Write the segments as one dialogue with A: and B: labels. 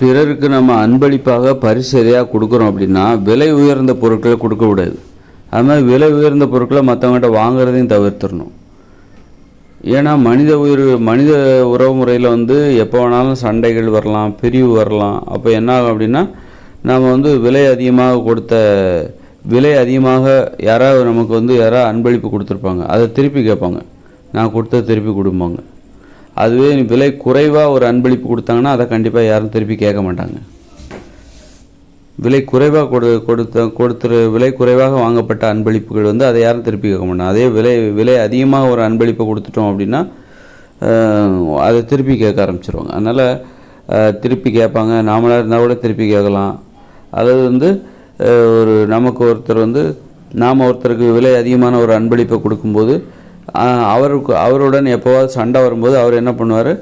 A: பிறருக்கு நம்ம அன்பளிப்பாக பரிசு எதையாக கொடுக்குறோம் அப்படின்னா விலை உயர்ந்த பொருட்களை கொடுக்கக்கூடாது அது மாதிரி விலை உயர்ந்த பொருட்களை மற்றவங்ககிட்ட வாங்குறதையும் தவிர்த்துடணும். ஏன்னா மனித உயிர் மனித உறவு முறையில் வந்து எப்போ வேணாலும் சண்டைகள் வரலாம் பிரிவு வரலாம். அப்போ என்ன ஆகும் அப்படின்னா நாம் வந்து விலை அதிகமாக கொடுத்த விலை அதிகமாக யாராவது நமக்கு வந்து யாராவது அன்பளிப்பு கொடுத்துருப்பாங்க. அதை திருப்பி கேட்பாங்க. நான் கொடுத்த திருப்பி கொடுப்பாங்க அதுவே விலை குறைவாக ஒரு அன்பளிப்பு கொடுத்தாங்கன்னா அதை கண்டிப்பாக யாரும் திருப்பி கேட்க மாட்டாங்க. விலை குறைவாக கொடு கொடுத்த கொடுத்துரு விலை குறைவாக வாங்கப்பட்ட அன்பளிப்புகள் வந்து அதை யாரும் திருப்பி கேட்க மாட்டாங்க. அதே விலை விலை அதிகமாக ஒரு அன்பளிப்பை கொடுத்துட்டோம் அப்படின்னா அதை திருப்பி கேட்க ஆரம்பிச்சிருவாங்க. அதனால் திருப்பி கேட்பாங்க. நாமளாக இருந்தால் கூட திருப்பி கேட்கலாம். அதாவது வந்து ஒரு நமக்கு ஒருத்தர் வந்து நாம் ஒருத்தருக்கு விலை அதிகமான ஒரு அன்பளிப்பை கொடுக்கும்போது அவருக்கு அவருடன் எப்போவாவது சண்டை வரும்போது அவர் என்ன பண்ணுவார்?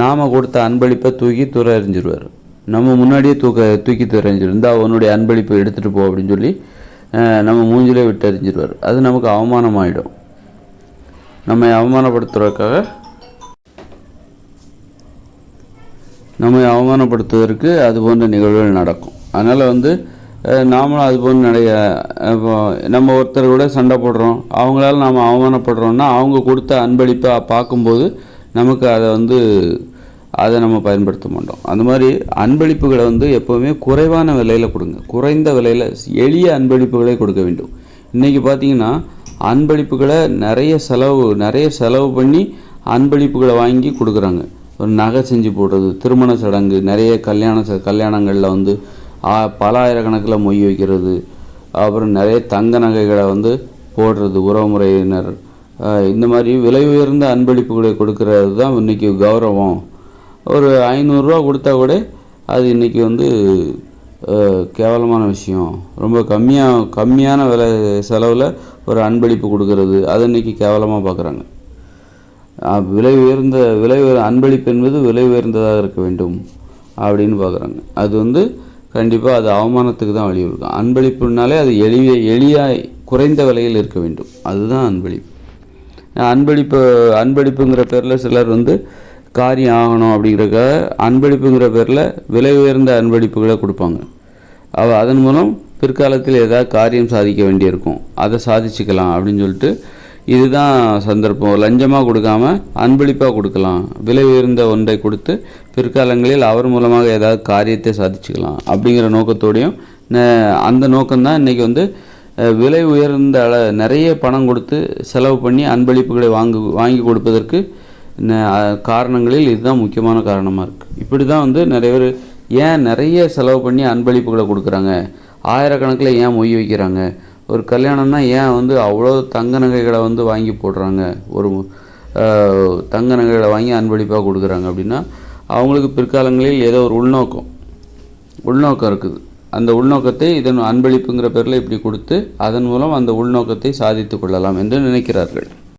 A: நாம் கொடுத்த அன்பளிப்பை தூக்கி தூர எறிஞ்சிருவார். நம்ம முன்னாடியே தூக்க தூக்கி தூர எறிஞ்சிருந்தா அவனுடைய அன்பளிப்பை எடுத்துகிட்டு போ அப்படின்னு சொல்லி நம்ம மூஞ்சிலே விட்டு எறிஞ்சிருவார். அது நமக்கு அவமானமாயிடும். நம்மை அவமானப்படுத்துறதுக்காக நம்மை அவமானப்படுத்துவதற்கு அது போன்ற நிகழ்வுகள் நடக்கும். அதனால் வந்து நாமளும் அது போல் நிறைய இப்போ நம்ம ஒருத்தர் கூட சண்டை போடுறோம். அவங்களால நாம் அவமானப்படுறோம்னா அவங்க கொடுத்த அன்பளிப்பை பார்க்கும்போது நமக்கு அதை வந்து அதை நம்ம பயன்படுத்த மாட்டோம். அந்த மாதிரி அன்பளிப்புகளை வந்து எப்போவுமே குறைவான விலையில் கொடுங்க. குறைந்த விலையில் எளிய அன்பளிப்புகளை கொடுக்க வேண்டும். இன்றைக்கி பார்த்தீங்கன்னா அன்பளிப்புகளை நிறைய செலவு நிறைய செலவு பண்ணி அன்பளிப்புகளை வாங்கி கொடுக்குறாங்க. ஒரு நகை செஞ்சு போடுறது திருமண சடங்கு நிறைய கல்யாண ச கல்யாணங்களில் வந்து பல ஆயிரக்கணக்கில் மொய் வைக்கிறது. அப்புறம் நிறைய தங்க நகைகளை வந்து போடுறது உறவுமுறையினர் இந்த மாதிரி விலை உயர்ந்த அன்பளிப்புகளை கொடுக்கறது தான் இன்றைக்கி கௌரவம். ஒரு ஐநூறுரூவா கொடுத்தா கூட அது இன்றைக்கி வந்து கேவலமான விஷயம். ரொம்ப கம்மியாக கம்மியான விலை செலவில் ஒரு அன்பளிப்பு கொடுக்கறது. அதை இன்றைக்கி கேவலமாக பார்க்குறாங்க. விலை உயர்ந்த விலை உயர் அன்பளிப்பு என்பது விலை உயர்ந்ததாக இருக்க வேண்டும் அப்படின்னு பார்க்குறாங்க. அது வந்து கண்டிப்பாக அது அவமானத்துக்கு தான் வழிவகுக்கும். அன்பளிப்புனாலே அது எளிய எளியாக குறைந்த விலையில் இருக்க வேண்டும். அதுதான் அன்பளிப்பு. அன்பளிப்பு அன்பளிப்புங்கிற பேரில் சிலர் வந்து காரியம் ஆகணும் அப்படிங்கிறக்காக அன்பளிப்புங்கிற பேரில் விலை உயர்ந்த அன்பளிப்புகளை கொடுப்பாங்க. அவ அதன் மூலம் பிற்காலத்தில் ஏதாவது காரியம் சாதிக்க வேண்டியிருக்கும். அதை சாதிச்சுக்கலாம் அப்படின்னு சொல்லிட்டு இதுதான் சந்தர்ப்பம். லஞ்சமாக கொடுக்காம அன்பளிப்பாக கொடுக்கலாம். விலை உயர்ந்த ஒன்றை கொடுத்து பிற்காலங்களில் அவர் மூலமாக ஏதாவது காரியத்தை சாதிச்சுக்கலாம் அப்படிங்கிற நோக்கத்தோடையும் அந்த நோக்கம்தான் இன்றைக்கி வந்து விலை உயர்ந்த அள நிறைய பணம் கொடுத்து செலவு பண்ணி அன்பளிப்புகளை வாங்கு வாங்கி கொடுப்பதற்கு ந- காரணங்களில் இதுதான் முக்கியமான காரணமாக இருக்குது இப்படி தான் வந்து நிறைய பேர் ஏன் நிறைய செலவு பண்ணி அன்பளிப்புகளை கொடுக்குறாங்க? ஆயிரக்கணக்கில் ஏன் மொய் வைக்கிறாங்க? ஒரு கல்யாணம்னா ஏன் வந்து அவ்வளோ தங்க நகைகளை வந்து வாங்கி போடுறாங்க? ஒரு தங்க நகைகளை வாங்கி அன்பளிப்பாக கொடுக்குறாங்க அப்படின்னா அவங்களுக்கு பிற்காலங்களில் ஏதோ ஒரு உள்நோக்கம். உள்நோக்கம் இருக்குது. அந்த உள்நோக்கத்தை இதன் அன்பளிப்புங்கிற பேரில் இப்படி கொடுத்து அதன் மூலம் அந்த உள்நோக்கத்தை சாதித்து கொள்ளலாம் என்று நினைக்கிறார்கள்.